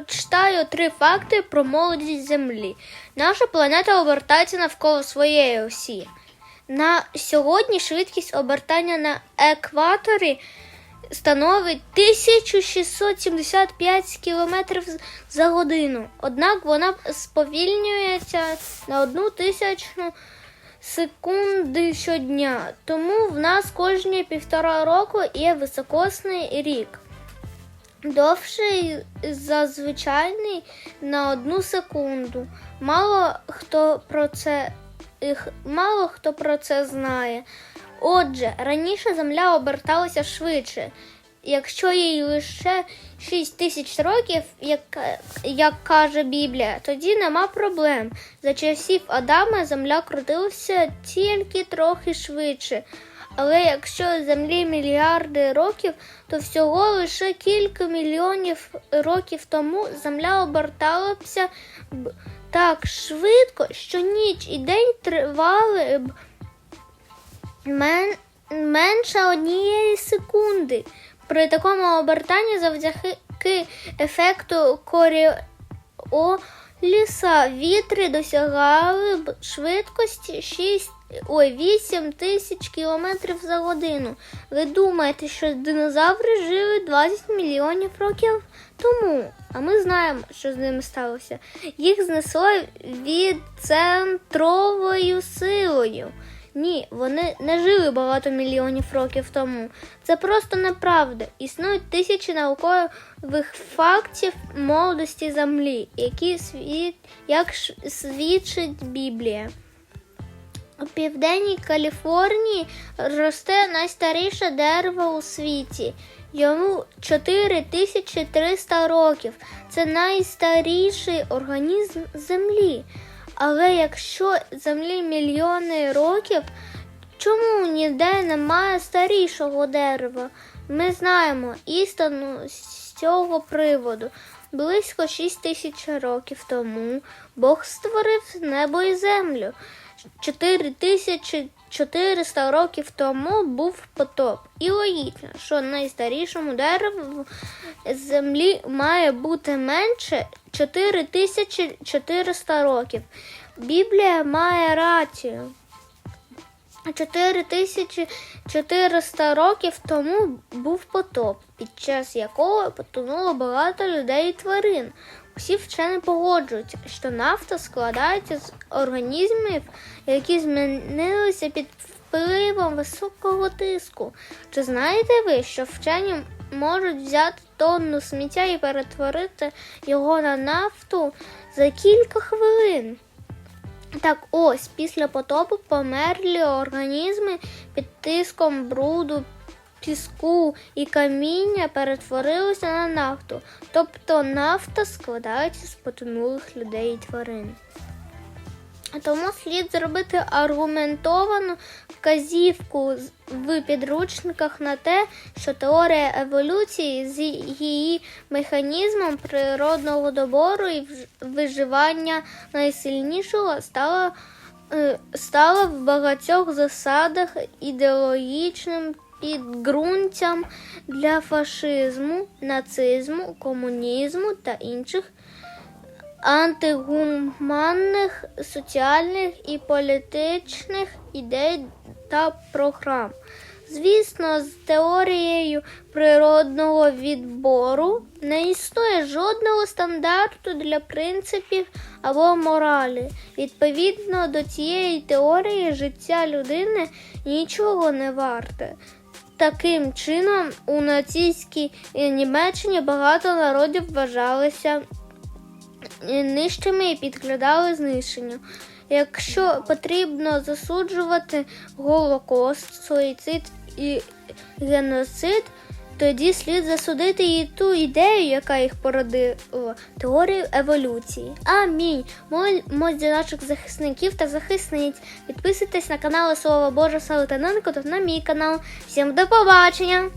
прочитаю три факти про молодість Землі. Наша планета обертається навколо своєї осі. На сьогодні швидкість обертання на екваторі становить 1675 км за годину. Однак вона сповільнюється на одну тисячну секунди щодня. Тому в нас кожні півтора року є високосний рік. Довший за звичайний на одну секунду. Мало хто про це мало хто про це знає. Отже, раніше Земля оберталася швидше. Якщо їй лише 6 тисяч років, як, як каже Біблія, тоді нема проблем. За часів Адама Земля крутилася тільки трохи швидше. Але якщо Землі мільярди років, то всього лише кілька мільйонів років тому Земля оберталася б так швидко, що ніч і день тривали б мен... менше однієї секунди. При такому обертанні завдяки ефекту Коріоліса вітри досягали б швидкості 6, ой, 8 тисяч кілометрів за годину. Ви думаєте, що динозаври жили 20 мільйонів років тому? А ми знаємо, що з ними сталося. Їх знесло від центровою силою. Ні, вони не жили багато мільйонів років тому. Це просто неправда. Існують тисячі наукових фактів молодості Землі, які світ, як свідчить Біблія. У південній Каліфорнії росте найстаріше дерево у світі. Йому 4300 років. Це найстаріший організм Землі. Але якщо Землі мільйони років, чому ніде немає старішого дерева? Ми знаємо істину з цього приводу. Близько 6 тисяч років тому Бог створив небо і землю. 4400 років тому був потоп. І логічно, що найстарішому дереву землі має бути менше 4400 років. Біблія має рацію. 4400 років тому був потоп, під час якого потонуло багато людей і тварин. Усі вчені погоджуються, що нафта складається з організмів, які змінилися під впливом високого тиску. Чи знаєте ви, що вчені можуть взяти тонну сміття і перетворити його на нафту за кілька хвилин? Так ось, після потопу померлі організми під тиском бруду, піску і каміння перетворилися на нафту. Тобто нафта складається з потонулих людей і тварин. Тому слід зробити аргументовану вказівку в підручниках на те, що теорія еволюції з її механізмом природного добору і виживання найсильнішого стала, е, стала в багатьох засадах ідеологічним підґрунтям для фашизму, нацизму, комунізму та інших антигуманних соціальних і політичних ідей та програм. Звісно, з теорією природного відбору не існує жодного стандарту для принципів або моралі. Відповідно до цієї теорії, життя людини нічого не варте. Таким чином, у нацистській Німеччині багато народів вважалися нижчими і підглядали знищенню. Якщо потрібно засуджувати голокост, суїцид і геноцид, тоді слід засудити і ту ідею, яка їх породила теорію еволюції. Амінь. Молодь наших захисників та захисниць. Підписуйтесь на канал Слова Боже Салтаненко та на мій канал. Всім до побачення!